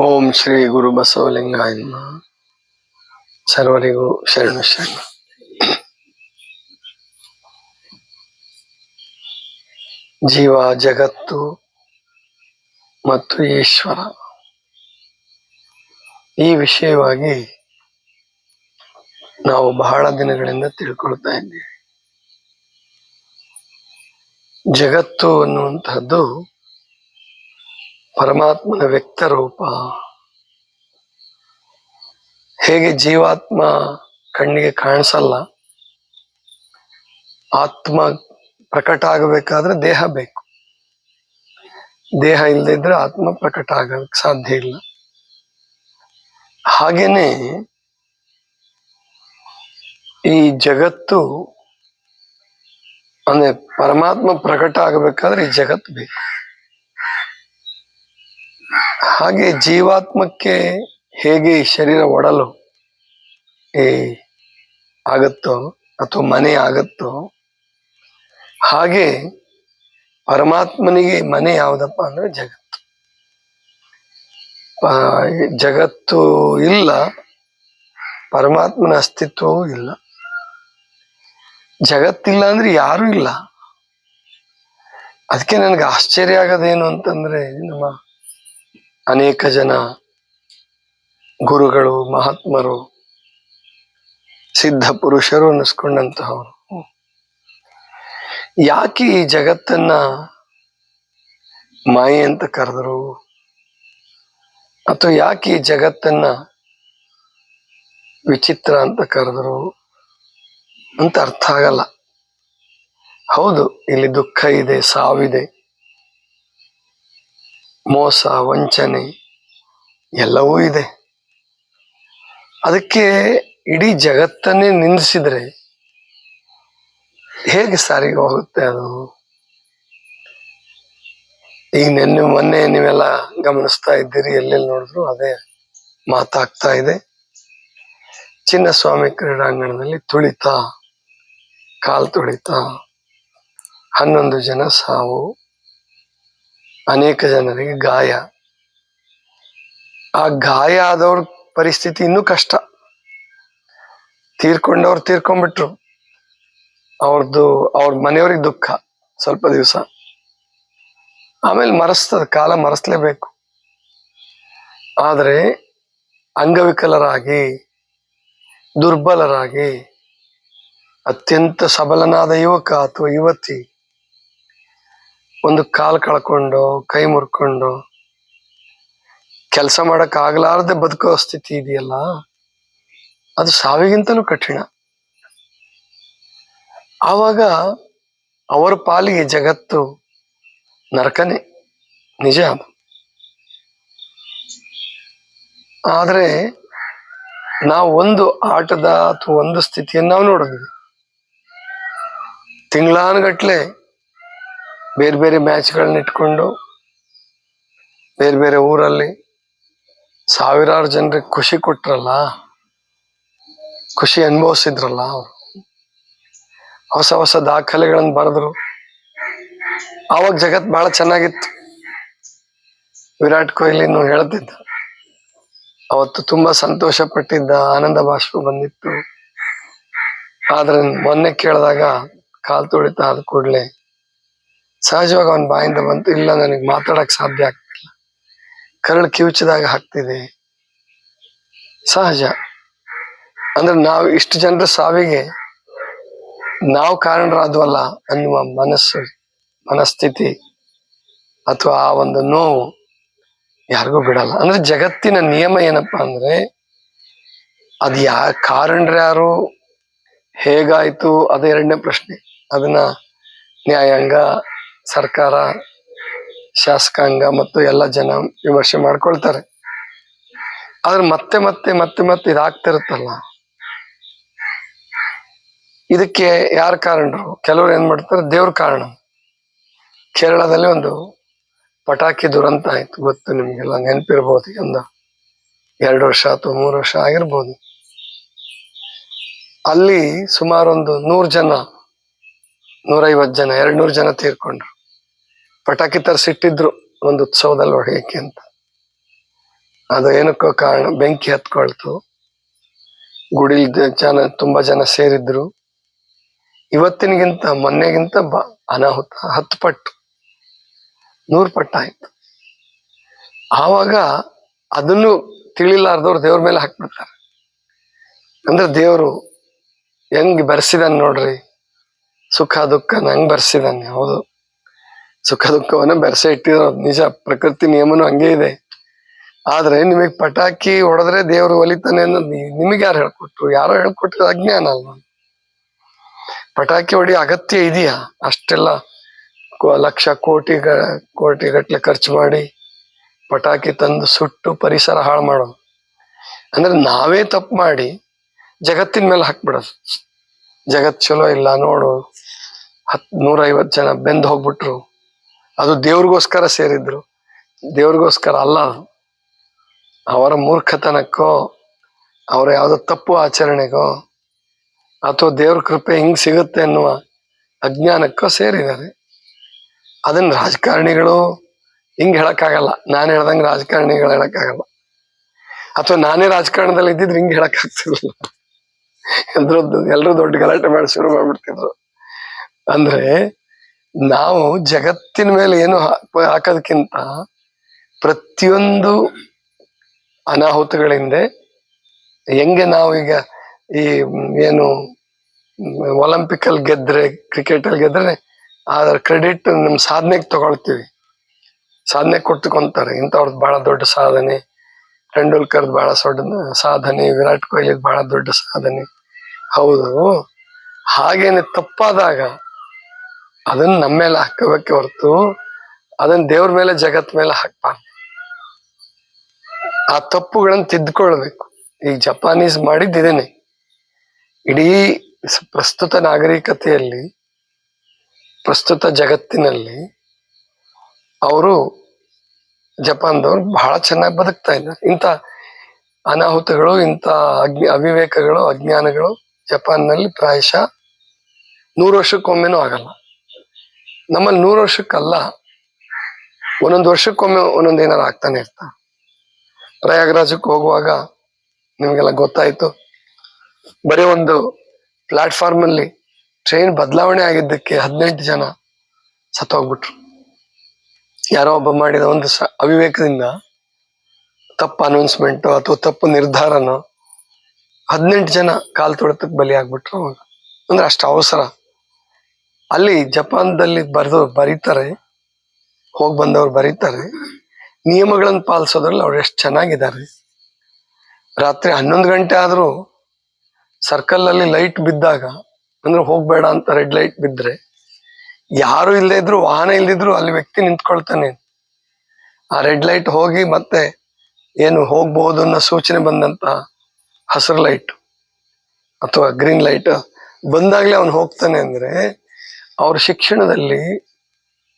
ಓಂ ಶ್ರೀ ಗುರು ಬಸವಲಿಂಗಾಯ. ಸರ್ವರಿಗೂ ಶರಣ ಶರಣ. ಜೀವ ಜಗತ್ತು ಮತ್ತು ಈಶ್ವರ. ಈ ವಿಷಯವಾಗಿ ನಾವು ಬಹಳ ದಿನಗಳಿಂದ ತಿಳ್ಕೊಳ್ತಾ ಇದ್ದೀವಿ. ಜಗತ್ತು ಅನ್ನುವಂತಹದ್ದು ಪರಮಾತ್ಮನ ವ್ಯಕ್ತ ರೂಪ. ಹೇಗೆ ಜೀವಾತ್ಮ ಕಣ್ಣಿಗೆ ಕಾಣಿಸಲ್ಲ, ಆತ್ಮ ಪ್ರಕಟ ಆಗಬೇಕಾದ್ರೆ ದೇಹ ಬೇಕು. ದೇಹ ಇಲ್ಲದಿದ್ರೆ ಆತ್ಮ ಪ್ರಕಟ ಆಗಕ್ಕೆ ಸಾಧ್ಯ ಇಲ್ಲ. ಹಾಗೇನೆ ಈ ಜಗತ್ತು, ಅಂದ್ರೆ ಪರಮಾತ್ಮ ಪ್ರಕಟ ಆಗಬೇಕಾದ್ರೆ ಈ ಜಗತ್ತು ಬೇಕು. ಹಾಗೆ ಜೀವಾತ್ಮಕ್ಕೆ ಹೇಗೆ ಶರೀರ ಒಡಲು ಈ ಆಗುತ್ತೋ ಅಥವಾ ಮನೆ ಆಗತ್ತೋ, ಹಾಗೆ ಪರಮಾತ್ಮನಿಗೆ ಮನೆ ಯಾವುದಪ್ಪ ಅಂದ್ರೆ ಜಗತ್ತು. ಜಗತ್ತು ಇಲ್ಲ, ಪರಮಾತ್ಮನ ಅಸ್ತಿತ್ವವೂ ಇಲ್ಲ. ಜಗತ್ತಿಲ್ಲ ಅಂದ್ರೆ ಯಾರು ಇಲ್ಲ. ಅದಕ್ಕೆ ನನಗೆ ಆಶ್ಚರ್ಯ ಆಗೋದೇನು ಅಂತಂದ್ರೆ ನಮ್ಮ ಅನೇಕ ಜನ ಗುರುಗಳು, ಮಹಾತ್ಮರು, ಸಿದ್ಧ ಪುರುಷರು ಅನ್ನಿಸ್ಕೊಂಡಂತಹವರು. ಯಾಕೆ ಈ ಜಗತ್ತನ್ನ ಮಾಯೆ ಅಂತ ಕರೆದ್ರು? ಅಥವಾ ಯಾಕೆ ಈ ಜಗತ್ತನ್ನ ವಿಚಿತ್ರ ಅಂತ ಕರೆದ್ರು ಅಂತ ಅರ್ಥ ಆಗಲ್ಲ. ಹೌದು, ಇಲ್ಲಿ ದುಃಖ ಇದೆ, ಸಾವಿದೆ. ಮೋಸ, ವಂಚನೆ ಎಲ್ಲವೂ ಇದೆ. ಅದಕ್ಕೆ ಇಡೀ ಜಗತ್ತನ್ನೇ ನಿಂದಿಸಿದ್ರೆ ಹೇಗೆ ಸಾರಿಗೆ ಹೋಗುತ್ತೆ ಅದು? ಈಗ ನಿನ್ನೆ, ಮೊನ್ನೆ ನೀವೆಲ್ಲ ಗಮನಿಸ್ತಾ ಇದ್ದೀರಿ, ಎಲ್ಲೆಲ್ಲಿ ನೋಡಿದ್ರು ಅದೇ ಮಾತಾಗ್ತಾ ಇದೆ. ಚಿನ್ನಸ್ವಾಮಿ ಕ್ರೀಡಾಂಗಣದಲ್ಲಿ ತುಳಿತ, ಕಾಲ್ ತುಳಿತ, ಹನ್ನೊಂದು ಜನ ಸಾವು. ಅನೇಕ ಜನರಿಗೆ ಗಾಯ. ಆ ಗಾಯ ಆದವ್ರ ಪರಿಸ್ಥಿತಿ ಇನ್ನೂ ಕಷ್ಟ. ತೀರ್ಕೊಂಡವ್ರು ತೀರ್ಕೊಂಡ್ಬಿಟ್ರು ಅವ್ರದ್ದು ಅವ್ರ ಮನೆಯವ್ರಿಗೆ ದುಃಖ ಸ್ವಲ್ಪ ದಿವಸ. ಆಮೇಲೆ ಮರೆಸ್ತದ, ಕಾಲ ಮರೆಸ್ಲೇಬೇಕು. ಆದರೆ ಅಂಗವಿಕಲರಾಗಿ, ದುರ್ಬಲರಾಗಿ, ಅತ್ಯಂತ ಸಬಲನಾದ ಯುವಕ ಅಥವಾ ಯುವತಿ ಒಂದು ಕಾಲ್ ಕಳ್ಕೊಂಡು, ಕೈ ಮುರ್ಕೊಂಡು, ಕೆಲಸ ಮಾಡಕ್ ಆಗ್ಲಾರ್ದೆ ಬದುಕೋ ಸ್ಥಿತಿ ಇದೆಯಲ್ಲ, ಅದು ಸಾವಿಗಿಂತಲೂ ಕಠಿಣ. ಆವಾಗ ಅವರ ಪಾಲಿಗೆ ಜಗತ್ತು ನರಕನೇ, ನಿಜ ಅದು. ಆದ್ರೆ ನಾವು ಒಂದು ಆಟದ ಅಥವಾ ಒಂದು ಸ್ಥಿತಿಯನ್ನು ನಾವು ನೋಡಿದ್ವಿ ತಿಂಗಳಾನುಗಟ್ಲೆ ಬೇರೆ ಬೇರೆ ಮ್ಯಾಚ್ಗಳನ್ನ ಇಟ್ಕೊಂಡು, ಬೇರೆ ಬೇರೆ ಊರಲ್ಲಿ ಸಾವಿರಾರು ಜನರಿಗೆ ಖುಷಿ ಕೊಟ್ರಲ್ಲ, ಖುಷಿ ಅನುಭವಿಸಿದ್ರಲ್ಲ ಅವರು. ಹೊಸ ಹೊಸ ದಾಖಲೆಗಳನ್ನು ಬರೆದ್ರು. ಆವಾಗ ಜಗತ್ ಬಹಳ ಚೆನ್ನಾಗಿತ್ತು. ವಿರಾಟ್ ಕೊಹ್ಲಿನೂ ಹೇಳ್ತಿದ್ದ. ಅವತ್ತು ತುಂಬಾ ಸಂತೋಷ ಪಟ್ಟಿದ್ದ ಆನಂದ ಬಾಷ್ಪ ಬಂದಿತ್ತು. ಆದ್ರೆ ಮೊನ್ನೆ ಕೇಳಿದಾಗ ಕಾಲ್ ತುಳಿತ ಆದ ಕೂಡ್ಲೆ ಸಹಜವಾಗಿ ಅವನ ಬಾಯಿಂದ ಬಂತು. ಇಲ್ಲ, ನನಗೆ ಮಾತಾಡಕ್ ಸಾಧ್ಯ ಆಗ್ತಿಲ್ಲ. ಕರಳು ಕಿವುಚಿದಾಗ ಹಾಕ್ತಿದೆ. ಸಹಜ. ಅಂದ್ರೆ ನಾವು ಇಷ್ಟು ಜನರ ಸಾವಿಗೆ ನಾವು ಕಾರಣರಾದ್ವಲ್ಲ ಅನ್ನುವ ಮನಸ್ಸು, ಮನಸ್ಥಿತಿ ಅಥವಾ ಆ ಒಂದು ನೋವು ಯಾರಿಗೂ ಬಿಡಲ್ಲ. ಅಂದ್ರೆ ಜಗತ್ತಿನ ನಿಯಮ ಏನಪ್ಪಾ ಅಂದ್ರೆ, ಅದ್ ಯಾ ಕಾರಣರ್ಯಾರು ಹೇಗಾಯ್ತು, ಅದು ಎರಡನೇ ಪ್ರಶ್ನೆ. ಅದನ್ನ ನ್ಯಾಯಾಂಗ ಸರ್ಕಾರ, ಶಾಸಕಾಂಗ ಮತ್ತು ಎಲ್ಲ ಜನ ವಿಮರ್ಶೆ ಮಾಡ್ಕೊಳ್ತಾರೆ. ಆದ್ರೆ ಮತ್ತೆ ಮತ್ತೆ ಮತ್ತೆ ಮತ್ತೆ ಇದಾಗ್ತಿರುತ್ತಲ್ಲ. ಇದಕ್ಕೆ ಯಾರ ಕಾರಣರು ಕೆಲವರು ಏನ್ ಮಾಡ್ತಾರೆ? ದೇವ್ರ ಕಾರಣ. ಕೇರಳದಲ್ಲಿ ಒಂದು ಪಟಾಕಿ ದುರಂತ ಆಯ್ತು. ಗೊತ್ತು ನಿಮ್ಗೆಲ್ಲ ನೆನಪಿರ್ಬೋದು ಒಂದು ಎರಡು ವರ್ಷ ಅಥವಾ ಮೂರು ವರ್ಷ ಆಗಿರ್ಬೋದು. ಅಲ್ಲಿ ಸುಮಾರು ಒಂದು ನೂರು ಜನ, ನೂರೈವತ್ತು ಜನ ಎರಡ್ ನೂರು ಜನ ತೀರ್ಕೊಂಡ್ರು. ಪಟಾಕಿ ತರಿಸಿಟ್ಟಿದ್ರು ಒಂದು ಉತ್ಸವದಲ್ಲಿ ಹೊಡೆಯಕ್ಕೆ ಅಂತ. ಅದು ಏನಕ್ಕೋ ಕಾರಣ, ಬೆಂಕಿ ಹತ್ಕೊಳ್ತು. ಗುಡಿ ಜನ, ತುಂಬಾ ಜನ ಸೇರಿದ್ರು. ಇವತ್ತಿನಗಿಂತ, ಮೊನ್ನೆಗಿಂತ ಅನಾಹುತ, ಹತ್ತು ಪಟ್ಟು, ನೂರು ಪಟ್ಟಾಯ್ತು ಆವಾಗ ಅದನ್ನು ತಿಳಿಲಾರ್ದವ್ರು ದೇವ್ರ ಮೇಲೆ ಹಾಕ್ಬಿಡ್ತಾರೆ. ಅಂದ್ರೆ ದೇವರು ಹೆಂಗ್ ಬರ್ಸಿದಾನೆ ನೋಡ್ರಿ? ಸುಖ ದುಃಖ ನಂಗೆ ಬರ್ಸಿದಾನೆ? ಹೌದು. ಸುಖ ದುಃಖವನ್ನ ಬೆರೆಸೆ ಇಟ್ಟಿದ್ರು. ನಿಜ, ಪ್ರಕೃತಿ ನಿಯಮನು ಹಂಗೆ ಇದೆ. ಆದ್ರೆ ನಿಮಗೆ ಪಟಾಕಿ ಹೊಡೆದ್ರೆ ದೇವರು ಒಲಿತಾನೆ ಅನ್ನೋದು ನಿಮಗೆ ಯಾರು ಹೇಳ್ಕೊಟ್ರು? ಯಾರೋ ಹೇಳ್ಕೊಟ್ರು ಅಜ್ಞಾನ ಅಲ್ಲ ಪಟಾಕಿ ಹೊಡಿ ಅಗತ್ಯ ಇದೆಯಾ? ಅಷ್ಟೆಲ್ಲ ಲಕ್ಷ ಕೋಟಿ ಕೋಟಿ ಗಟ್ಲೆ ಖರ್ಚು ಮಾಡಿ ಪಟಾಕಿ ತಂದು ಸುಟ್ಟು ಪರಿಸರ ಹಾಳು ಮಾಡೋದು. ಅಂದ್ರೆ ನಾವೇ ತಪ್ಪು ಮಾಡಿ ಜಗತ್ತಿನ ಮೇಲೆ ಹಾಕ್ಬಿಡೋದು. ಜಗತ್ ಚಲೋ ಇಲ್ಲ, ನೋಡು. ಹತ್, ನೂರೈವತ್ತು ಜನ ಬೆಂದು ಹೋಗ್ಬಿಟ್ರು. ಅದು ದೇವ್ರಿಗೋಸ್ಕರ ಸೇರಿದ್ರು. ದೇವ್ರಿಗೋಸ್ಕರ ಅಲ್ಲ ಅವರ ಮೂರ್ಖತನಕ್ಕೋ, ಅವರ ಯಾವುದೋ ತಪ್ಪು ಆಚರಣೆಗೋ, ಅಥವಾ ದೇವ್ರ ಕೃಪೆ ಹಿಂಗ್ ಸಿಗುತ್ತೆ ಅನ್ನುವ ಅಜ್ಞಾನಕ್ಕೋ ಸೇರಿದ್ದಾರೆ. ಅದನ್ನ ರಾಜಕಾರಣಿಗಳು ಹಿಂಗ್ ಹೇಳಕ್ಕಾಗಲ್ಲ. ನಾನು ಹೇಳ್ದಂಗೆ ರಾಜಕಾರಣಿಗಳು ಹೇಳಕ್ಕಾಗಲ್ಲ. ಅಥವಾ ನಾನೇ ರಾಜಕಾರಣದಲ್ಲಿ ಇದ್ದಿದ್ರೆ ಹಿಂಗೆ ಹೇಳಕ್ ಎಲ್ಲರೂ ಎಲ್ರದ್ದು ಎಲ್ರು ದೊಡ್ಡ ಗಲಾಟೆ ಮಾಡಿ ಶುರು ಮಾಡ್ಬಿಡ್ತಿದ್ರು. ಅಂದ್ರೆ ನಾವು ಜಗತ್ತಿನ ಮೇಲೆ ಏನು ಹಾಕೋದಕ್ಕಿಂತ ಪ್ರತಿಯೊಂದು ಅನಾಹುತಗಳಿಂದ ಹೆಂಗೆ ನಾವು ಈಗ ಈ, ಏನು ಒಲಿಂಪಿಕ್ ಅಲ್ಲಿ ಗೆದ್ರೆ ಕ್ರಿಕೆಟ್ ಅಲ್ಲಿ ಗೆದ್ರೆ, ಅದರ ಕ್ರೆಡಿಟ್ ನಮ್ಮ ಸಾಧನೆಗೆ ತಗೊಳ್ತೀವಿ. ಸಾಧನೆ ಕೊಟ್ಟುಕೊಂತಾರೆ ಇಂಥವ್ರದ್ದು ಬಹಳ ದೊಡ್ಡ ಸಾಧನೆ. ತೆಂಡೂಲ್ಕರ್ದು ಬಹಳ ದೊಡ್ಡ ಸಾಧನೆ. ವಿರಾಟ್ ಕೊಹ್ಲಿ ಬಹಳ ದೊಡ್ಡ ಸಾಧನೆ. ಹೌದು. ಹಾಗೇನೆ ತಪ್ಪಾದಾಗ ಅದನ್ನ ನಮ್ಮ ಮೇಲೆ ಹಾಕಬೇಕೆ ಹೊರತು ಅದನ್ನ ದೇವ್ರ ಮೇಲೆ, ಜಗತ್ ಮೇಲೆ ಹಾಕ್ಬಾರ್ದು. ಆ ತಪ್ಪುಗಳನ್ನ ತಿದ್ಕೊಳ್ಬೇಕು. ಈ ಜಪಾನೀಸ್ ಮಾಡಿದ್ದೇನೆ ಇಡೀ ಪ್ರಸ್ತುತ ನಾಗರಿಕತೆಯಲ್ಲಿ, ಪ್ರಸ್ತುತ ಜಗತ್ತಿನಲ್ಲಿ ಅವರು ಜಪಾನ್ದವ್ರು ಬಹಳ ಚೆನ್ನಾಗಿ ಬದುಕ್ತಾ ಇದ್ದಾರೆ. ಇಂಥ ಅನಾಹುತಗಳು, ಇಂಥ ಅಗ್ನಿ, ಅವಿವೇಕಗಳು, ಅಜ್ಞಾನಗಳು ಜಪಾನ್ನಲ್ಲಿ ಪ್ರಾಯಶಃ ನೂರು ವರ್ಷಕ್ಕೊಮ್ಮೆನೂ ಆಗಲ್ಲ. ನಮ್ಮಲ್ಲಿ ನೂರು ವರ್ಷಕ್ಕಲ್ಲ, ಒಂದೊಂದು ವರ್ಷಕ್ಕೊಮ್ಮೆ ಒಂದೊಂದು ಏನಾರು ಆಗ್ತಾನೆ ಇರ್ತಾ. ಪ್ರಯಾಗರಾಜಕ್ಕೆ ಹೋಗುವಾಗ ನಿಮಗೆಲ್ಲ ಗೊತ್ತಾಯ್ತು, ಬರೀ ಒಂದು ಪ್ಲಾಟ್ಫಾರ್ಮ್ ಅಲ್ಲಿ ಟ್ರೈನ್ ಬದಲಾವಣೆ ಆಗಿದ್ದಕ್ಕೆ ಹದಿನೆಂಟು ಜನ ಸತ್ತೋಗ್ಬಿಟ್ರು. ಯಾರೋ ಒಬ್ಬ ಮಾಡಿದ ಒಂದು ಅವಿವೇಕದಿಂದ ತಪ್ಪು ಅನೌನ್ಸ್ಮೆಂಟ್ ಅಥವಾ ತಪ್ಪು ನಿರ್ಧಾರನೋ ಹದಿನೆಂಟು ಜನ ಕಾಲ್ ತೊಳೆತಕ್ಕೆ ಬಲಿ ಆಗ್ಬಿಟ್ರು ಅವಾಗ. ಅಂದ್ರೆ ಅಷ್ಟು ಅವಸರ. ಅಲ್ಲಿ ಜಪಾನ್ದಲ್ಲಿ ಬರೆದು ಬರೀತಾರೆ, ಹೋಗಿ ಬಂದವ್ರು ಬರೀತಾರೆ. ನಿಯಮಗಳನ್ನು ಪಾಲಿಸೋದ್ರಲ್ಲಿ ಅವ್ರು ಎಷ್ಟು ಚೆನ್ನಾಗಿದ್ದಾರೆ. ರಾತ್ರಿ ಹನ್ನೊಂದು ಗಂಟೆ ಆದರೂ ಸರ್ಕಲಲ್ಲಿ ಲೈಟ್ ಬಿದ್ದಾಗ, ಅಂದ್ರೆ ಹೋಗ್ಬೇಡ ಅಂತ ರೆಡ್ ಲೈಟ್ ಬಿದ್ದರೆ ಯಾರು ಇಲ್ಲದೆ ಇದ್ರು, ವಾಹನ ಇಲ್ಲದಿದ್ರು ಅಲ್ಲಿ ವ್ಯಕ್ತಿ ನಿಂತ್ಕೊಳ್ತಾನೆ. ಆ ರೆಡ್ ಲೈಟ್ ಹೋಗಿ ಮತ್ತೆ ಏನು ಹೋಗ್ಬೋದು ಅನ್ನೋ ಸೂಚನೆ ಬಂದಂತ ಹಸಿರು ಲೈಟ್ ಅಥವಾ ಗ್ರೀನ್ ಲೈಟ್ ಬಂದಾಗ್ಲೇ ಅವನು ಹೋಗ್ತಾನೆ ಅಂದ್ರೆ ಅವ್ರ ಶಿಕ್ಷಣದಲ್ಲಿ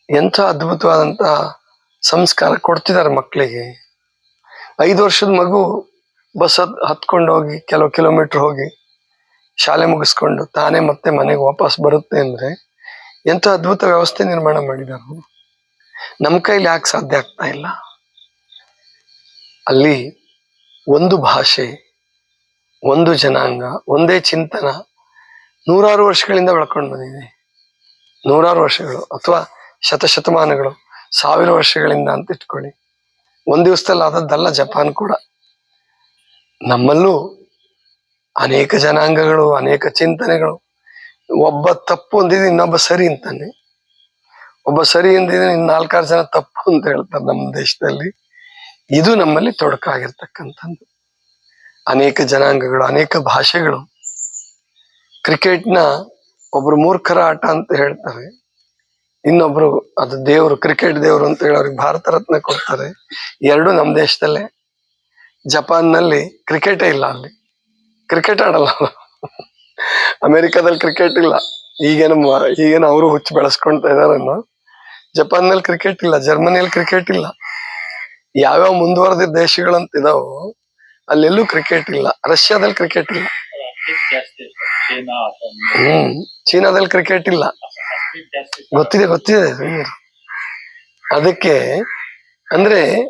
ಎಂಥ ಅದ್ಭುತವಾದಂಥ ಸಂಸ್ಕಾರ ಕೊಡ್ತಿದ್ದಾರೆ ಮಕ್ಕಳಿಗೆ. ಐದು ವರ್ಷದ ಮಗು ಬಸ್ ಹತ್, ಹತ್ಕೊಂಡು ಹೋಗಿ ಕೆಲವು ಕಿಲೋಮೀಟರ್ ಹೋಗಿ ಶಾಲೆ ಮುಗಿಸ್ಕೊಂಡು ತಾನೇ ಮತ್ತೆ ಮನೆಗೆ ವಾಪಸ್ ಬರುತ್ತೆ ಅಂದರೆ ಎಂಥ ಅದ್ಭುತ ವ್ಯವಸ್ಥೆ ನಿರ್ಮಾಣ ಮಾಡಿದ್ದಾರೆ ನಮ್ಮ ಕೈಲಿ ಯಾಕೆ ಸಾಧ್ಯ ಆಗ್ತಾ ಇಲ್ಲ? ಅಲ್ಲಿ ಒಂದು ಭಾಷೆ, ಒಂದು ಜನಾಂಗ, ಒಂದೇ ಚಿಂತನ ನೂರಾರು ವರ್ಷಗಳಿಂದ ಬೆಳ್ಕೊಂಡು ಬಂದಿದೆ. ನೂರಾರು ವರ್ಷಗಳು ಅಥವಾ ಶತಶತಮಾನಗಳು, ಸಾವಿರ ವರ್ಷಗಳಿಂದ ಅಂತ ಇಟ್ಕೊಳ್ಳಿ. ಒಂದ್ ದಿವಸದಲ್ಲಿ ಆದದ್ದಲ್ಲ ಜಪಾನ್ ಕೂಡ. ನಮ್ಮಲ್ಲೂ ಅನೇಕ ಜನಾಂಗಗಳು, ಅನೇಕ ಚಿಂತನೆಗಳು. ಒಬ್ಬ ತಪ್ಪು ಅಂದಿದ್ದು ಇನ್ನೊಬ್ಬ ಸರಿ ಅಂತಾನೆ. ಒಬ್ಬ ಸರಿ ಅಂದಿದ್ರೆ ಇನ್ ನಾಲ್ಕಾರು ಜನ ತಪ್ಪು ಅಂತ ಹೇಳ್ತಾರೆ ನಮ್ಮ ದೇಶದಲ್ಲಿ. ಇದು ನಮ್ಮಲ್ಲಿ ತೊಡಕಾಗಿರ್ತಕ್ಕಂಥದ್ದು. ಅನೇಕ ಜನಾಂಗಗಳು, ಅನೇಕ ಭಾಷೆಗಳು. ಕ್ರಿಕೆಟ್ನ ಒಬ್ರು ಮೂರ್ಖರ ಆಟ ಅಂತ ಹೇಳ್ತಾರೆ. ಇನ್ನೊಬ್ರು ಅದು ದೇವ್ರು, ಕ್ರಿಕೆಟ್ ದೇವರು ಅಂತ ಹೇಳಿ ಅವ್ರಿಗೆ ಭಾರತ ರತ್ನ ಕೊಡ್ತಾರೆ. ಎರಡು ನಮ್ಮ ದೇಶದಲ್ಲೇ. ಜಪಾನ್ನಲ್ಲಿ ಕ್ರಿಕೆಟೇ ಇಲ್ಲ ಅಲ್ಲಿ. ಕ್ರಿಕೆಟ್ ಆಡಲ್ಲ ಅಮೆರಿಕಾದಲ್ಲಿ ಕ್ರಿಕೆಟ್ ಇಲ್ಲ. ಈಗೇನು ಈಗೇನು ಅವರು ಹುಚ್ಚು ಬೆಳೆಸ್ಕೊಳ್ತಾ ಜಪಾನ್ನಲ್ಲಿ ಕ್ರಿಕೆಟ್ ಇಲ್ಲ, ಜರ್ಮನಿಯಲ್ಲಿ ಕ್ರಿಕೆಟ್ ಇಲ್ಲ. ಯಾವ್ಯಾವ ಮುಂದುವರೆದ ದೇಶಗಳಂತ ಇದಾವೋ ಅಲ್ಲೆಲ್ಲೂ ಕ್ರಿಕೆಟ್ ಇಲ್ಲ. ರಷ್ಯಾದಲ್ಲಿ ಕ್ರಿಕೆಟ್ ಇಲ್ಲ. ಹ್ಮ್. ಚೀನಾದಲ್ಲಿ ಕ್ರಿಕೆಟ್ ಇಲ್ಲ. ಗೊತ್ತಿದೆ ಗೊತ್ತಿದೆ. ಅದಕ್ಕೆ ಅಂದ್ರೆ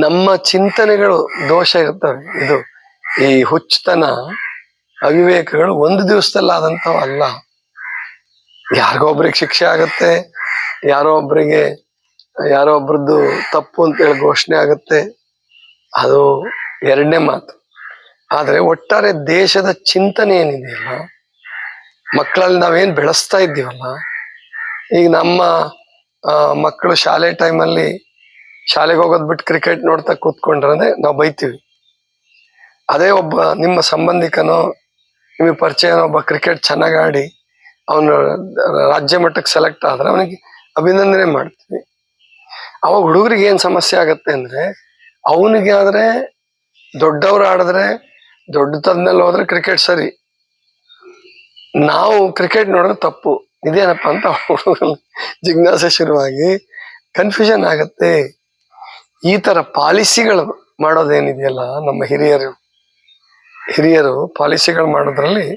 ನಮ್ಮ ಚಿಂತನೆಗಳು ದೋಷ ಇರ್ತವೆ. ಇದು ಈ ಹುಚ್ಚುತನ, ಅವಿವೇಕಗಳು ಒಂದು ದಿವಸದಲ್ಲಾದಂಥವು ಅಲ್ಲ. ಯಾರಿಗೋ ಒಬ್ರಿಗೆ ಶಿಕ್ಷೆ ಆಗತ್ತೆ, ಯಾರೋ ಒಬ್ರಿಗೆ, ಯಾರೋ ಒಬ್ರದ್ದು ತಪ್ಪು ಅಂತೇಳಿ ಘೋಷಣೆ ಆಗುತ್ತೆ. ಅದು ಎರಡನೇ ಮಾತು. ಆದ್ರೆ ಒಟ್ಟಾರೆ ದೇಶದ ಚಿಂತನೆ ಏನಿದೆಯಲ್ಲ ಮಕ್ಕಳಲ್ಲಿ ನಾವೇನ್ ಬೆಳೆಸ್ತಾ ಇದ್ದೀವಲ್ಲ, ಈಗ ನಮ್ಮ ಮಕ್ಕಳು ಶಾಲೆ ಟೈಮಲ್ಲಿ ಶಾಲೆಗೆ ಹೋಗೋದ್ ಬಿಟ್ಟು ಕ್ರಿಕೆಟ್ ನೋಡ್ತಾ ಕೂತ್ಕೊಂಡ್ರೆ ನಾವು ಬೈತೀವಿ. ಅದೇ ಒಬ್ಬ ನಿಮ್ಮ ಸಂಬಂಧಿಕನೋ, ನಿಮಗೆ ಪರಿಚಯನೋ ಒಬ್ಬ ಕ್ರಿಕೆಟ್ ಚೆನ್ನಾಗಿ ಆಡಿ ಅವನು ರಾಜ್ಯ ಮಟ್ಟಕ್ಕೆ ಸೆಲೆಕ್ಟ್ ಆದ್ರೆ ಅವನಿಗೆ ಅಭಿನಂದನೆ ಮಾಡ್ತೀವಿ. ಅವಾಗ ಹುಡುಗರಿಗೆ ಏನು ಸಮಸ್ಯೆ ಆಗತ್ತೆ ಅಂದ್ರೆ ಅವನಿಗೆ ಆದ್ರೆ ದೊಡ್ಡವ್ರು ಆಡಿದ್ರೆ ದೊಡ್ಡತನದಲ್ಲಿ ಹೋದ್ರೆ ಕ್ರಿಕೆಟ್ ಸರಿ. ನಾವು ಕ್ರಿಕೆಟ್ ನೋಡಿದ್ರೆ ತಪ್ಪು. ಇದೇನಪ್ಪ ಅಂತ ಜಿಜ್ಞಾಸೆ ಶುರುವಾಗಿ ಕನ್ಫ್ಯೂಷನ್ ಆಗತ್ತೆ. ಈ ತರ ಪಾಲಿಸಿಗಳು ಮಾಡೋದೇನಿದೆಯಲ್ಲ ನಮ್ಮ ಹಿರಿಯರು. ಹಿರಿಯರು ಪಾಲಿಸಿಗಳು ಮಾಡೋದ್ರಲ್ಲಿ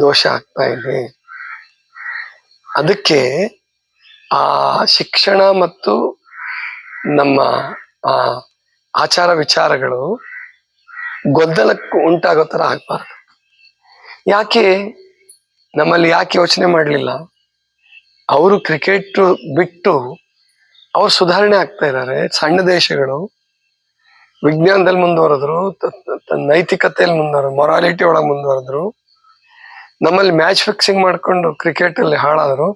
ದೋಷ ಆಗ್ತಾ ಇದೆ. ಅದಕ್ಕೆ ಆ ಶಿಕ್ಷಣ ಮತ್ತು ನಮ್ಮ ಆ ಆಚಾರ ವಿಚಾರಗಳು ಗೊಂದಲಕ್ಕೆ ಉಂಟಾಗೋ ತರ ಆಗ್ಬಾರ್ದು. ಯಾಕೆ? ನಮ್ಮಲ್ಲಿ ಯಾಕೆ ಯೋಚನೆ ಮಾಡಲಿಲ್ಲ? ಅವರು ಕ್ರಿಕೆಟ್ ಬಿಟ್ಟು ಅವ್ರು ಸುಧಾರಣೆ ಆಗ್ತಾ ಇದ್ದಾರೆ. ಸಣ್ಣ ದೇಶಗಳು, ವಿಜ್ಞಾನದಲ್ಲಿ ಮುಂದುವರೆದ್ರು ನೈತಿಕತೆಯಲ್ಲಿ ಮುಂದುವರೆದ್ರು ಮೊರಾಲಿಟಿ ಒಳಗೆ ಮುಂದುವರೆದ್ರು, ನಮ್ಮಲ್ಲಿ ಮ್ಯಾಚ್ ಫಿಕ್ಸಿಂಗ್ ಮಾಡಿಕೊಂಡು ಕ್ರಿಕೆಟ್ ಅಲ್ಲಿ ಹಾಳಾದ್ರು,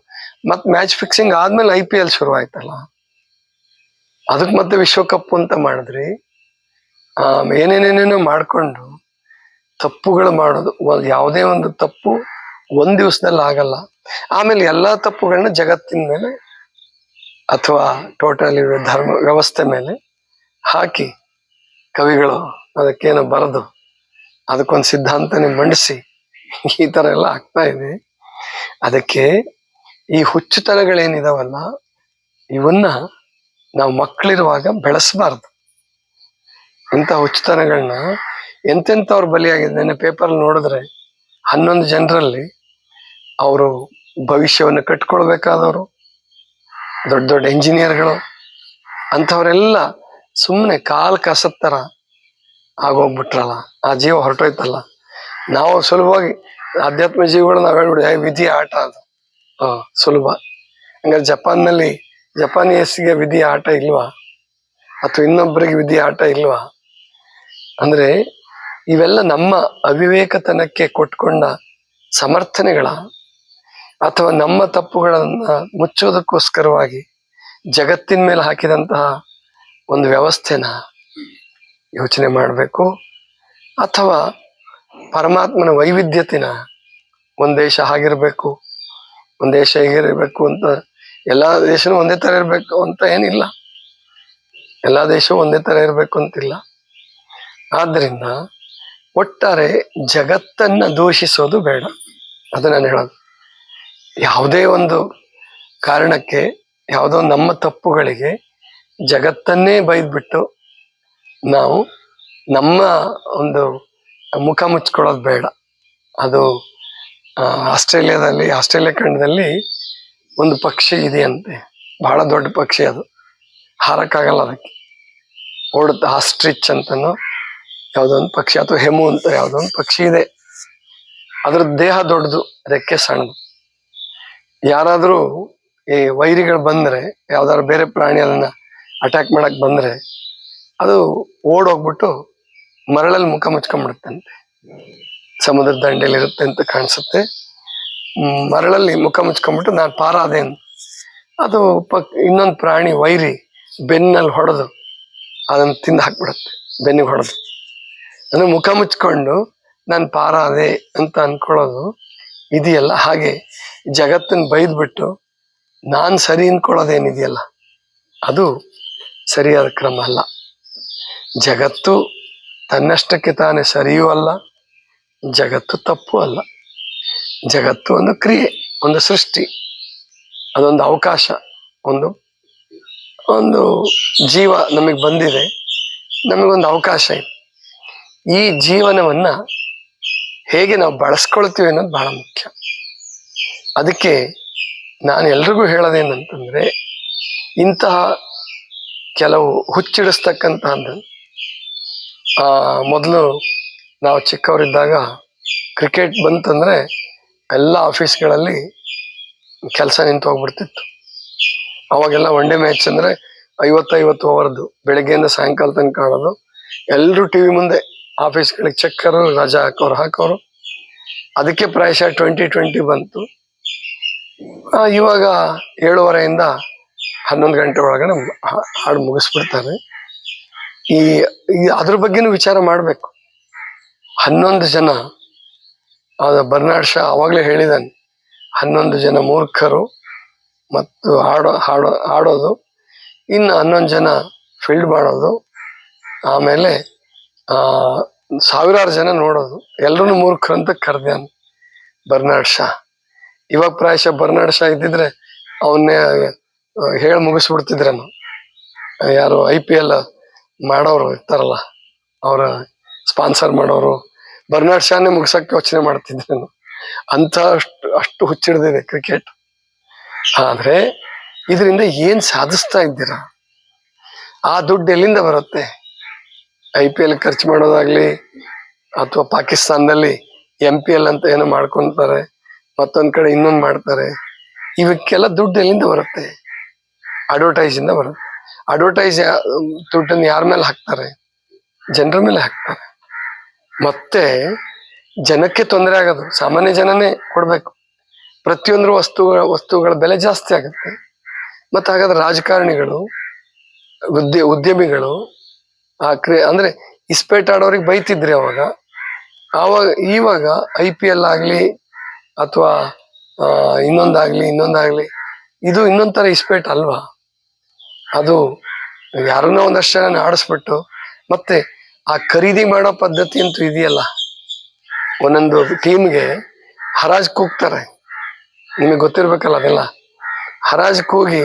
ಮತ್ ಮ್ಯಾಚ್ ಫಿಕ್ಸಿಂಗ್ ಆದ್ಮೇಲೆ ಐ ಪಿ ಎಲ್ ಶುರು ಆಯ್ತಲ್ಲ ಅದಕ್ಕೆ ಮತ್ತೆ ವಿಶ್ವಕಪ್ ಅಂತ ಮಾಡಿದ್ರಿ. ಏನೇನೇನೇನೋ ಮಾಡ್ಕೊಂಡು ತಪ್ಪುಗಳು ಮಾಡೋದು. ಯಾವುದೇ ಒಂದು ತಪ್ಪು ಒಂದ್ ದಿವಸದಲ್ಲಿ ಆಗಲ್ಲ. ಆಮೇಲೆ ಎಲ್ಲಾ ತಪ್ಪುಗಳನ್ನ ಜಗತ್ತಿನ ಮೇಲೆ ಅಥವಾ ಟೋಟಲಿ ಧರ್ಮ ವ್ಯವಸ್ಥೆ ಮೇಲೆ ಹಾಕಿ ಕವಿಗಳು ಅದಕ್ಕೇನು ಬರೆದು ಅದಕ್ಕೊಂದು ಸಿದ್ಧಾಂತನೇ ಮಂಡಿಸಿ ಈ ತರ ಎಲ್ಲ ಆಗ್ತಾ ಇದೆ. ಅದಕ್ಕೆ ಈ ಹುಚ್ಚುತನಗಳೇನಿದಾವಲ್ಲ, ಇವನ್ನ ನಾವು ಮಕ್ಕಳಿರುವಾಗ ಬೆಳೆಸಬಾರ್ದು. ಇಂಥ ಹುಚ್ಚುತನಗಳನ್ನ ಎಂತೆಂಥವ್ರು ಬಲಿಯಾಗಿದೆ? ನೆನ್ನೆ ಪೇಪರ್ ನೋಡಿದ್ರೆ ಹನ್ನೊಂದು ಜನರಲ್ಲಿ ಅವರು ಭವಿಷ್ಯವನ್ನು ಕಟ್ಕೊಳ್ಬೇಕಾದವರು ದೊಡ್ಡ ದೊಡ್ಡ ಇಂಜಿನಿಯರ್ಗಳು ಅಂಥವರೆಲ್ಲ ಸುಮ್ಮನೆ ಕಾಲು ಕಸತ್ತರ ಆಗೋಗ್ಬಿಟ್ರಲ್ಲ ಆ ಜೀವ ಹೊರಟೋಯ್ತಲ್ಲ. ನಾವು ಸುಲಭವಾಗಿ ಆಧ್ಯಾತ್ಮ ಜೀವಿಗಳು ನಾವು ಹೇಳ್ಬಿಡಿ "ಏ, ವಿಧಿ ಆಟ ಅದು. ಹಾ ಸುಲಭ. ಹಂಗಾರೆ ಜಪಾನ್ನಲ್ಲಿ ಜಪಾನಿಯಸ್ಗೆ ವಿಧಿ ಆಟ ಇಲ್ವಾ? ಅಥವಾ ಇನ್ನೊಬ್ಬರಿಗೆ ವಿಧಿ ಆಟ ಇಲ್ವಾ? ಅಂದ್ರೆ ಇವೆಲ್ಲ ನಮ್ಮ ಅವಿವೇಕತನಕ್ಕೆ ಕೊಟ್ಕೊಂಡ ಸಮರ್ಥನೆಗಳ ಅಥವಾ ನಮ್ಮ ತಪ್ಪುಗಳನ್ನ ಮುಚ್ಚೋದಕ್ಕೋಸ್ಕರವಾಗಿ ಜಗತ್ತಿನ ಮೇಲೆ ಹಾಕಿದಂತಹ ಒಂದು ವ್ಯವಸ್ಥೆನ ಯೋಚನೆ ಮಾಡಬೇಕು ಅಥವಾ ಪರಮಾತ್ಮನ ವೈವಿಧ್ಯತೆನ ಒಂದು ದೇಶ ಹಾಗಿರಬೇಕು, ಒಂದು ದೇಶ ಹೇಗಿರಬೇಕು ಅಂತ ಎಲ್ಲಾ ದೇಶನೂ ಒಂದೇ ತರ ಇರಬೇಕು ಅಂತ ಏನಿಲ್ಲ. ಎಲ್ಲಾ ದೇಶವೂ ಒಂದೇ ತರ ಇರಬೇಕು ಅಂತಿಲ್ಲ. ಆದ್ರಿಂದ ಒಟ್ಟಾರೆ ಜಗತ್ತನ್ನು ದೂಷಿಸೋದು ಬೇಡ. ಅದು ನಾನು ಹೇಳೋದು. ಯಾವುದೇ ಒಂದು ಕಾರಣಕ್ಕೆ, ಯಾವುದೋ ನಮ್ಮ ತಪ್ಪುಗಳಿಗೆ ಜಗತ್ತನ್ನೇ ಬೈದ್ಬಿಟ್ಟು ನಾವು ನಮ್ಮ ಒಂದು ಮುಖ ಮುಚ್ಕೊಳ್ಳೋದು ಬೇಡ. ಅದು ಆಸ್ಟ್ರೇಲಿಯಾದಲ್ಲಿ, ಆಸ್ಟ್ರೇಲಿಯಾ ಖಂಡದಲ್ಲಿ ಒಂದು ಪಕ್ಷಿ ಇದೆಯಂತೆ. ಬಹಳ ದೊಡ್ಡ ಪಕ್ಷಿ ಅದು. ಹಾರಕ್ಕಾಗಲ್ಲ ಅದಕ್ಕೆ. ಓಡುತ್ತೆ ಆಸ್ಟ್ರಿಚ್ ಅಂತನೋ ಯಾವುದೋ ಒಂದು ಪಕ್ಷಿ, ಅಥವಾ ಹೆಮು ಅಂತ ಯಾವುದೋ ಪಕ್ಷಿ ಇದೆ. ಅದ್ರ ದೇಹ ದೊಡ್ಡದು ರೆಕ್ಕೆ ಸಣ್ಣದು ಯಾರಾದರೂ ಈ ವೈರಿಗಳು ಬಂದ್ರೆ, ಯಾವ್ದಾದ್ರು ಬೇರೆ ಪ್ರಾಣಿ ಅದನ್ನ ಅಟ್ಯಾಕ್ ಮಾಡಕ್ ಬಂದ್ರೆ, ಅದು ಓಡೋಗ್ಬಿಟ್ಟು ಮರಳಲ್ಲಿ ಮುಖ ಮುಚ್ಕೊಂಡ್ಬಿಡುತ್ತಂತೆ. ಸಮುದ್ರ ದಂಡೆಯಲ್ಲಿ ಇರುತ್ತೆ ಅಂತ ಕಾಣಿಸುತ್ತೆ. ಮರಳಲ್ಲಿ ಮುಖ ಮುಚ್ಕೊಂಡ್ಬಿಟ್ಟು ನಾನು ಪಾರಾದೆ ಅಂತ. ಅದು ಪಕ್, ಇನ್ನೊಂದು ಪ್ರಾಣಿ ವೈರಿ ಬೆನ್ನಲ್ಲಿ ಹೊಡೆದು, ಅದನ್ನು ತಿಂದು ಹಾಕ್ಬಿಡುತ್ತೆ, ಬೆನ್ನಿಗೆ ಹೊಡೆದು. ಅಂದ್ರೆ ಮುಖ ಮುಚ್ಕೊಂಡು ನಾನು ಪಾರಾದೆ ಅಂತ ಅನ್ಕೊಳ್ಳೋದು ಇದೆಯಲ್ಲ? ಹಾಗೆ ಜಗತ್ತನ್ನ ಬೈದ್ಬಿಟ್ಟು ನಾನ್ ಸರಿ ಅನ್ಕೊಳ್ಳೋದೇನಿದೆಯಲ್ಲ? ಅದು ಸರಿಯಾದ ಕ್ರಮ ಅಲ್ಲ. ಜಗತ್ತು ತನ್ನಷ್ಟಕ್ಕೆ ತಾನೇ ಸರಿಯೂ ಅಲ್ಲ, ಜಗತ್ತು ತಪ್ಪು ಅಲ್ಲ. ಜಗತ್ತು ಒಂದು ಕ್ರಿಯೆ, ಒಂದು ಸೃಷ್ಟಿ, ಅದೊಂದು ಅವಕಾಶ, ಒಂದು ಒಂದು ಜೀವ ನಮಗೆ ಬಂದಿದೆ, ನಮಗೊಂದು ಅವಕಾಶ ಇದೆ ಈ ಜೀವನವನ್ನ ಹೇಗೆ ನಾವು ಬಳಸ್ಕೊಳ್ತೀವಿ ಅನ್ನೋದು ಬಹಳ ಮುಖ್ಯ. ಅದಕ್ಕೆ ನಾನು ಎಲ್ರಿಗೂ ಹೇಳೋದೇನಂತಂದ್ರೆ, ಇಂತಹ ಕೆಲವು ಹುಚ್ಚಿಡಿಸ್ತಕ್ಕಂತಹದ್ದು ಮೊದಲು ನಾವು ಚಿಕ್ಕವರಿದ್ದಾಗ ಕ್ರಿಕೆಟ್ ಬಂತಂದ್ರೆ ಎಲ್ಲ ಆಫೀಸ್ಗಳಲ್ಲಿ ಕೆಲಸ ನಿಂತು ಹೋಗ್ಬಿಡ್ತಿತ್ತು. ಅವಾಗೆಲ್ಲ ಒನ್ ಡೇ ಮ್ಯಾಚ್ ಅಂದ್ರೆ ಐವತ್ತೈವತ್ತು ಓವರ್ದು, ಬೆಳಗ್ಗೆಯಿಂದ ಸಾಯಂಕಾಲ ತನಕ ಆಡೋದು. ಎಲ್ಲರೂ ಟಿವಿ ಮುಂದೆ ಆಫೀಸ್ಗಳಿಗೆ ಚೆಕ್ಕರು ರಜಾ ಹಾಕೋರು ಹಾಕೋರು. ಅದಕ್ಕೆ ಪ್ರಾಯಶಃ ಟ್ವೆಂಟಿ ಟ್ವೆಂಟಿ ಬಂತು. ಇವಾಗ ಏಳುವರೆಯಿಂದ ಹನ್ನೊಂದು ಗಂಟೆ ಒಳಗಡೆ ಹಾಡು ಮುಗಿಸ್ಬಿಡ್ತಾರೆ. ಈ ಈ ಅದ್ರ ಬಗ್ಗೆನೂ ವಿಚಾರ ಮಾಡಬೇಕು. ಹನ್ನೊಂದು ಜನ, ಅದು ಬರ್ನಾಡ್ ಶಾ ಅವಾಗಲೇ ಹೇಳಿದ್ದಾನೆ ಹನ್ನೊಂದು ಜನ ಮೂರ್ಖರು ಮತ್ತು ಹಾಡೋ ಹಾಡೋ, ಹಾಡೋದು, ಇನ್ನು ಹನ್ನೊಂದು ಜನ ಫೀಲ್ಡ್ ಮಾಡೋದು, ಆಮೇಲೆ ಆ, ಸಾವಿರಾರು ಜನ ನೋಡೋದು. ಎಲ್ಲರೂ ಮೂರ್ಖರು ಅಂತ ಕರೆದ್ಯಾನ ಬರ್ನಾಡ್ ಶಾ ಇವಾಗ ಪ್ರಾಯಶಃ ಬರ್ನಾಡ್ ಶಾ ಇದ್ದಿದ್ರೆ ಅವನ್ನೇ ಹೇಳಿ ಮುಗಿಸ್ಬಿಡ್ತಿದ್ರೇನು. ಯಾರು ಐ ಪಿ ಎಲ್ ಮಾಡೋರು ಇರ್ತಾರಲ್ಲ, ಅವರ ಸ್ಪಾನ್ಸರ್ ಮಾಡೋರು, ಬರ್ನಾಡ್ ಶಾನೇ ಮುಗಿಸಕ್ಕೆ ಯೋಚನೆ ಮಾಡ್ತಿದ್ರೇನು. ಅಂತ ಅಷ್ಟು ಅಷ್ಟು ಹುಚ್ಚಿಡ್ದಿದೆ ಕ್ರಿಕೆಟ್. ಆದ್ರೆ ಇದರಿಂದ ಏನ್ ಸಾಧಿಸ್ತಾ ಇದ್ದೀರಾ? ಆ ದುಡ್ಡು ಎಲ್ಲಿಂದ ಬರುತ್ತೆ? ಐ ಪಿ ಎಲ್ ಖರ್ಚು ಮಾಡೋದಾಗ್ಲಿ ಅಥವಾ ಪಾಕಿಸ್ತಾನದಲ್ಲಿ ಎಂ ಪಿ ಎಲ್ ಅಂತ ಏನೋ ಮಾಡ್ಕೊಂತಾರೆ, ಮತ್ತೊಂದ್ ಕಡೆ ಇನ್ನೊಂದ್ ಮಾಡ್ತಾರೆ, ಇವಕ್ಕೆಲ್ಲ ದುಡ್ಡು ಎಲ್ಲಿಂದ ಬರುತ್ತೆ? ಅಡ್ವರ್ಟೈಸ್ ಇಂದ ಬರುತ್ತೆ. ಅಡ್ವರ್ಟೈಸ್ ದುಡ್ಡನ್ನ ಯಾರ ಮೇಲೆ ಹಾಕ್ತಾರೆ? ಜನರ ಮೇಲೆ ಹಾಕ್ತಾರೆ. ಮತ್ತೆ ಜನಕ್ಕೆ ತೊಂದರೆ ಆಗೋದು, ಸಾಮಾನ್ಯ ಜನನೇ ಕೊಡ್ಬೇಕು. ಪ್ರತಿಯೊಂದು ವಸ್ತುಗಳ ವಸ್ತುಗಳ ಬೆಲೆ ಜಾಸ್ತಿ ಆಗುತ್ತೆ. ಮತ್ತೆ ಹಾಗಾದ್ರೆ ರಾಜಕಾರಣಿಗಳು, ಉದ್ಯ, ಉದ್ಯಮಿಗಳು ಆ ಕ್ರಿ, ಅಂದ್ರೆ ಇಸ್ಪೇಟ್ ಆಡೋರಿಗೆ ಬೈತಿದ್ರಿ ಅವಾಗ. ಆವಾಗ, ಇವಾಗ ಐ ಪಿ ಎಲ್ ಆಗ್ಲಿ ಅಥವಾ ಇನ್ನೊಂದಾಗ್ಲಿ ಇನ್ನೊಂದಾಗ್ಲಿ, ಇದು ಇನ್ನೊಂಥರ ಇಸ್ಪೇಟ್ ಅಲ್ವಾ? ಅದು ಯಾರನ್ನೋ ಒಂದಷ್ಟು ಜನ ಆಡಿಸ್ಬಿಟ್ಟು, ಮತ್ತೆ ಆ ಖರೀದಿ ಮಾಡೋ ಪದ್ಧತಿ ಅಂತೂ ಇದೆಯಲ್ಲ? ಒಂದೊಂದು ಟೀಮ್ಗೆ ಹರಾಜ್ ಕೂಗ್ತಾರೆ. ನಿಮಗೆ ಗೊತ್ತಿರ್ಬೇಕಲ್ಲ ಅದೆಲ್ಲ? ಹರಾಜ್ ಕೂಗಿ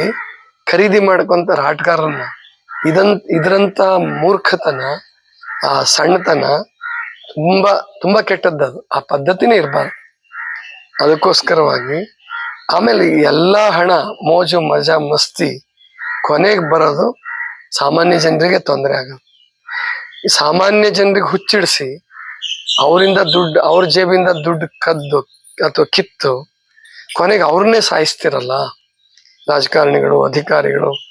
ಖರೀದಿ ಮಾಡ್ಕೊಂತಾರೆ ಆಟಗಾರರನ್ನ. ಇದನ್, ಇದರಂತ ಮೂರ್ಖತನ, ಆ ಸಣ್ಣತನ ತುಂಬಾ ತುಂಬಾ ಅದು. ಆ ಪದ್ಧತಿನೇ ಇರಬಾರ್ದು. ಅದಕ್ಕೋಸ್ಕರವಾಗಿ ಆಮೇಲೆ ಎಲ್ಲ ಹಣ, ಮೋಜು, ಮಜಾ, ಮಸ್ತಿ ಕೊನೆಗೆ ಬರೋದು ಸಾಮಾನ್ಯ ಜನರಿಗೆ ತೊಂದರೆ ಆಗೋದು. ಸಾಮಾನ್ಯ ಜನರಿಗೆ ಹುಚ್ಚಿಡಿಸಿ ಅವರಿಂದ ದುಡ್ಡು, ಅವ್ರ ಜೇಬಿಂದ ದುಡ್ಡು ಕದ್ದು ಅಥವಾ ಕಿತ್ತು ಕೊನೆಗೆ ಅವ್ರನ್ನೇ ಸಾಯಿಸ್ತಿರಲ್ಲ. ರಾಜಕಾರಣಿಗಳು, ಅಧಿಕಾರಿಗಳು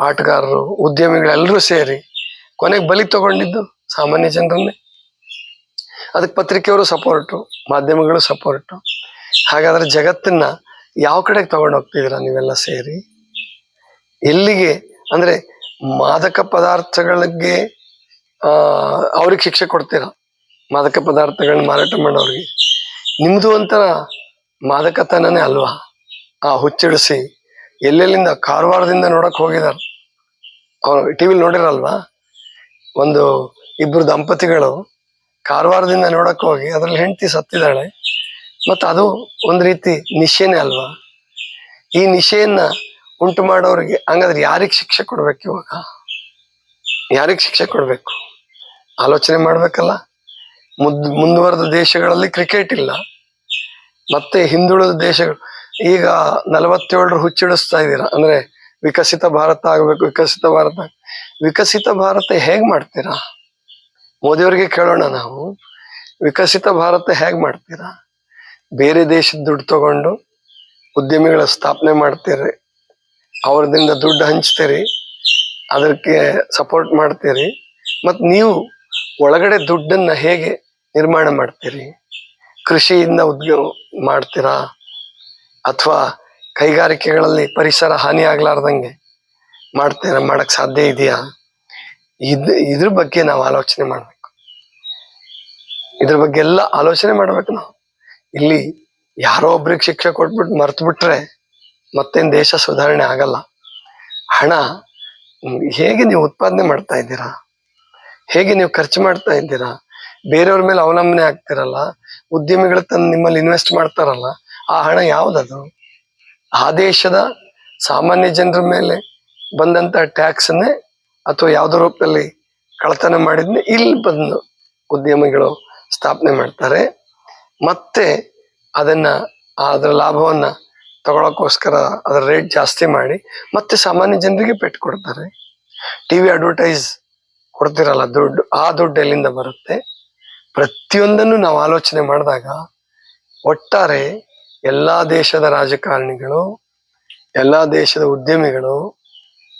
ಆಟಗಾರರು, ಉದ್ಯಮಿಗಳೆಲ್ಲರೂ ಸೇರಿ ಕೊನೆಗೆ ಬಲಿ ತಗೊಂಡಿದ್ದು ಸಾಮಾನ್ಯ ಜನರನ್ನೇ. ಅದಕ್ಕೆ ಪತ್ರಿಕೆಯವರು ಸಪೋರ್ಟು, ಮಾಧ್ಯಮಗಳು ಸಪೋರ್ಟು. ಹಾಗಾದ್ರೆ ಜಗತ್ತನ್ನ ಯಾವ ಕಡೆಗೆ ತಗೊಂಡು ಹೋಗ್ತಿದ್ದೀರಾ ನೀವೆಲ್ಲ ಸೇರಿ? ಎಲ್ಲಿಗೆ? ಅಂದ್ರೆ ಮಾದಕ ಪದಾರ್ಥಗಳಿಗೆ ಅವ್ರಿಗೆ ಶಿಕ್ಷೆ ಕೊಡ್ತೀರಾ? ಮಾದಕ ಪದಾರ್ಥಗಳನ್ನ ಮಾರಾಟ ಮಾಡೋರಿಗೆ. ನಿಮ್ಮದು ಒಂಥರ ಮಾದಕತನನೇ ಅಲ್ವಾ? ಆ ಹುಚ್ಚಿಡಿಸಿ ಎಲ್ಲೆಲ್ಲಿಂದ? ಕಾರವಾರದಿಂದ ನೋಡಕ್ ಹೋಗಿದಾರೆ. ಅವ್ರು ಟಿವಿಲಿ ನೋಡಿರಲ್ವಾ? ಒಂದು ಇಬ್ಬರು ದಂಪತಿಗಳು ಕಾರವಾರದಿಂದ ನೋಡಕ್ಕೆ ಹೋಗಿ ಅದ್ರಲ್ಲಿ ಹೆಂಡತಿ ಸತ್ತಿದ್ದಾಳೆ. ಮತ್ತು ಅದು ಒಂದು ರೀತಿ ನಿಶೆನೇ ಅಲ್ವಾ? ಈ ನಿಶೆಯನ್ನ ಉಂಟು ಮಾಡೋರಿಗೆ ಹಂಗಾದ್ರೆ ಯಾರಿಗೆ ಶಿಕ್ಷೆ ಕೊಡ್ಬೇಕು ಇವಾಗ? ಯಾರಿಗೆ ಶಿಕ್ಷೆ ಕೊಡಬೇಕು? ಆಲೋಚನೆ ಮಾಡಬೇಕಲ್ಲ. ಮುದ್, ಮುಂದುವರೆದ ದೇಶಗಳಲ್ಲಿ ಕ್ರಿಕೆಟ್ ಇಲ್ಲ. ಮತ್ತೆ ಹಿಂದುಳಿದ ದೇಶಗಳು ಈಗ ನಲವತ್ತೇಳರು ಹುಚ್ಚಿಡಿಸ್ತಾ ಇದ್ದೀರಾ? ಅಂದ್ರೆ ವಿಕಸಿತ ಭಾರತ ಆಗಬೇಕು, ವಿಕಸಿತ ಭಾರತ ವಿಕಸಿತ ಭಾರತ ಹೇಗ್ ಮಾಡ್ತೀರಾ? ಮೋದಿಯವರಿಗೆ ಕೇಳೋಣ ನಾವು. ವಿಕಸಿತ ಭಾರತ ಹೇಗ್ ಮಾಡ್ತೀರಾ? ಬೇರೆ ದೇಶದ ದುಡ್ಡು ತಗೊಂಡು ಉದ್ಯಮಿಗಳ ಸ್ಥಾಪನೆ ಮಾಡ್ತೀರಿ ಅವ್ರದಿಂದ ದುಡ್ಡು ಹಂಚ್ತೀರಿ, ಅದಕ್ಕೆ ಸಪೋರ್ಟ್ ಮಾಡ್ತೀರಿ, ಮತ್ತು ನೀವು ಒಳಗಡೆ ದುಡ್ಡನ್ನು ಹೇಗೆ ನಿರ್ಮಾಣ ಮಾಡ್ತೀರಿ? ಕೃಷಿಯಿಂದ ಉದ್ಯೋಗ ಮಾಡ್ತೀರಾ? ಅಥವಾ ಕೈಗಾರಿಕೆಗಳಲ್ಲಿ ಪರಿಸರ ಹಾನಿ ಆಗ್ಲಾರ್ದಂಗೆ ಮಾಡ್ತೀರಾ ಮಾಡಕ್ ಸಾಧ್ಯ ಇದೆಯಾ? ಇದ್, ಇದ್ರ ಬಗ್ಗೆ ನಾವು ಆಲೋಚನೆ ಮಾಡ್ಬೇಕು. ಇದ್ರ ಬಗ್ಗೆ ಎಲ್ಲ ಆಲೋಚನೆ ಮಾಡ್ಬೇಕು ನಾವು. ಇಲ್ಲಿ ಯಾರೋ ಒಬ್ರಿಗೆ ಶಿಕ್ಷೆ ಕೊಟ್ಬಿಟ್ಟು ಮರ್ತು ಬಿಟ್ರೆ ಮತ್ತೇನ್ ದೇಶ ಸುಧಾರಣೆ ಆಗಲ್ಲ. ಹಣ, ಹೇಗೆ ನೀವು ಉತ್ಪಾದನೆ ಮಾಡ್ತಾ ಇದ್ದೀರಾ? ಹೇಗೆ ನೀವು ಖರ್ಚು ಮಾಡ್ತಾ ಇದ್ದೀರಾ? ಬೇರೆಯವ್ರ ಮೇಲೆ ಅವಲಂಬನೆ ಆಗ್ತಿರಲ್ಲ. ಉದ್ಯಮಿಗಳು ತಂದು ನಿಮ್ಮಲ್ಲಿ ಇನ್ವೆಸ್ಟ್ ಮಾಡ್ತಾರಲ್ಲ. ಆ ಹಣ ಯಾವ್ದದು? ಆ ದೇಶದ ಸಾಮಾನ್ಯ ಜನರ ಮೇಲೆ ಬಂದಂತ ಟ್ಯಾಕ್ಸ್ ನೇ ಅಥವಾ ಯಾವ್ದೋ ರೂಪದಲ್ಲಿ ಕಳತನ ಮಾಡಿದ್ನೆ ಇಲ್ಲಿ ಬಂದು ಉದ್ಯಮಿಗಳು ಸ್ಥಾಪನೆ ಮಾಡ್ತಾರೆ. ಮತ್ತೆ ಅದನ್ನ ಅದರ ಲಾಭವನ್ನ ತಗೊಳಕ್ಕೋಸ್ಕರ ಅದರ ರೇಟ್ ಜಾಸ್ತಿ ಮಾಡಿ ಮತ್ತೆ ಸಾಮಾನ್ಯ ಜನರಿಗೆ ಪೆಟ್ಟು ಕೊಡ್ತಾರೆ. ಟಿವಿ ಅಡ್ವರ್ಟೈಸ್ ಕೊಡ್ತಿರಲ್ಲ, ದುಡ್ಡು, ಆ ದುಡ್ಡು ಎಲ್ಲಿಂದ ಬರುತ್ತೆ? ಪ್ರತಿಯೊಂದನ್ನು ನಾವು ಆಲೋಚನೆ ಮಾಡಿದಾಗ ಒಟ್ಟಾರೆ ಎಲ್ಲಾ ದೇಶದ ರಾಜಕಾರಣಿಗಳು, ಎಲ್ಲಾ ದೇಶದ ಉದ್ಯಮಿಗಳು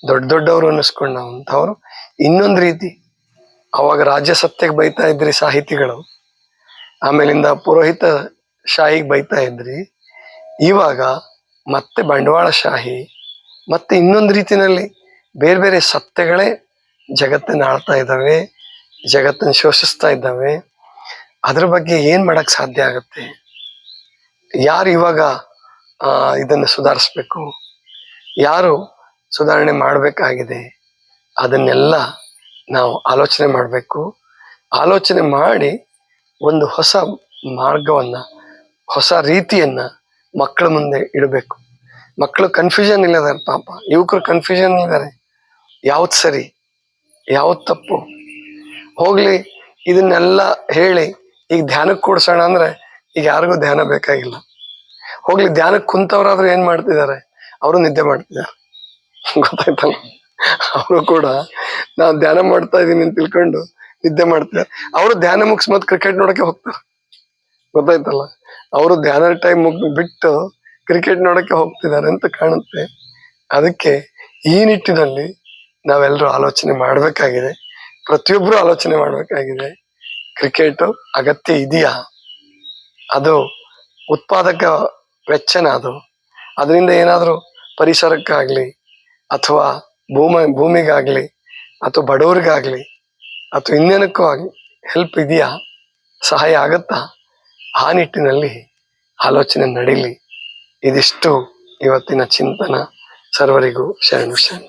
ದೊಡ್ಡ ದೊಡ್ಡವರು ಅನ್ನಿಸ್ಕೊಂಡಂಥವ್ರು ಇನ್ನೊಂದು ರೀತಿ, ಅವಾಗ ರಾಜ್ಯ ಸತ್ಯಕ್ಕೆ ಬೈತಾ ಇದ್ರಿ ಸಾಹಿತಿಗಳು, ಆಮೇಲಿಂದ ಪುರೋಹಿತ ಶಾಹಿಗೆ ಬೈತಾ ಇದ್ರಿ. ಇವಾಗ ಮತ್ತೆ ಬಂಡವಾಳಶಾಹಿ ಮತ್ತೆ ಇನ್ನೊಂದು ರೀತಿನಲ್ಲಿ ಬೇರೆ ಬೇರೆ ಸತ್ಯಗಳೇ ಜಗತ್ತನ್ನ ಆಳ್ತಾ ಇದ್ದಾವೆ ಜಗತ್ತನ್ನು ಶೋಷಿಸ್ತಾ ಇದ್ದಾವೆ ಅದ್ರ ಬಗ್ಗೆ ಏನು ಮಾಡಕ್ ಸಾಧ್ಯ ಆಗತ್ತೆ? ಯಾರು ಇವಾಗ ಇದನ್ನು ಸುಧಾರಿಸ್ಬೇಕು? ಯಾರು ಸುಧಾರಣೆ ಮಾಡಬೇಕಾಗಿದೆ? ಅದನ್ನೆಲ್ಲ ನಾವು ಆಲೋಚನೆ ಮಾಡಬೇಕು. ಆಲೋಚನೆ ಮಾಡಿ ಒಂದು ಹೊಸ ಮಾರ್ಗವನ್ನ, ಹೊಸ ರೀತಿಯನ್ನ ಮಕ್ಕಳ ಮುಂದೆ ಇಡಬೇಕು. ಮಕ್ಕಳು ಕನ್ಫ್ಯೂಷನ್ ಇಲ್ಲದಾರೆ ಪಾಪ, ಯುವಕರು ಕನ್ಫ್ಯೂಷನ್ ಇದ್ದಾರೆ ಯಾವ್ದು ಸರಿ, ಯಾವ್ದು ತಪ್ಪು? ಹೋಗಲಿ, ಇದನ್ನೆಲ್ಲ ಹೇಳಿ, ಈಗ ಧ್ಯಾನಕ್ಕೆ ಕೂಡ್ಸೋಣ ಅಂದ್ರೆ ಈಗ ಯಾರಿಗೂ ಧ್ಯಾನ ಬೇಕಾಗಿಲ್ಲ. ಹೋಗ್ಲಿ, ಧ್ಯಾನಕ್ಕೆ ಕುಂತವ್ರಾದ್ರೂ ಏನ್ ಮಾಡ್ತಿದ್ದಾರೆ? ಅವರು ನಿದ್ದೆ ಮಾಡ್ತಿದ್ದಾರೆ. ಗೊತ್ತಾಯ್ತಲ್ಲ? ಅವರು ಕೂಡ ನಾನು ಧ್ಯಾನ ಮಾಡ್ತಾ ಇದ್ದೀನಿ ಅಂತ ತಿಳ್ಕೊಂಡು ನಿದ್ದೆ ಮಾಡ್ತಿದ್ದಾರೆ. ಅವರು ಧ್ಯಾನ ಮುಗಿಸ್ ಮತ್ತೆ ಕ್ರಿಕೆಟ್ ನೋಡಕ್ಕೆ ಹೋಗ್ತಾರೆ. ಗೊತ್ತಾಯ್ತಲ್ಲ? ಅವರು ಧ್ಯಾನ ಟೈಮ್ ಮುಗ್ ಬಿಟ್ಟು ಕ್ರಿಕೆಟ್ ನೋಡಕ್ಕೆ ಹೋಗ್ತಿದ್ದಾರೆ ಅಂತ ಕಾಣುತ್ತೆ. ಅದಕ್ಕೆ ಈ ನಿಟ್ಟಿನಲ್ಲಿ ನಾವೆಲ್ಲರೂ ಆಲೋಚನೆ ಮಾಡಬೇಕಾಗಿದೆ. ಪ್ರತಿಯೊಬ್ಬರು ಆಲೋಚನೆ ಮಾಡಬೇಕಾಗಿದೆ. ಕ್ರಿಕೆಟ್ ಅಗತ್ಯ ಇದೆಯಾ? ಅದು ಉತ್ಪಾದಕ ವೆಚ್ಚನ ಅದು. ಅದರಿಂದ ಏನಾದರೂ ಪರಿಸರಕ್ಕಾಗಲಿ ಅಥವಾ ಭೂಮ, ಭೂಮಿಗಾಗಲಿ ಅಥವಾ ಬಡವ್ರಿಗಾಗಲಿ ಅಥವಾ ಇನ್ನೇನಕ್ಕೂ ಆಗಲಿ ಹೆಲ್ಪ್ ಇದೆಯಾ? ಸಹಾಯ ಆಗುತ್ತಾ? ಆ ನಿಟ್ಟಿನಲ್ಲಿ ಆಲೋಚನೆ ನಡೀಲಿ. ಇದಿಷ್ಟು ಇವತ್ತಿನ ಚಿಂತನ. ಸರ್ವರಿಗೂ ಶರಣು ಶರಣ.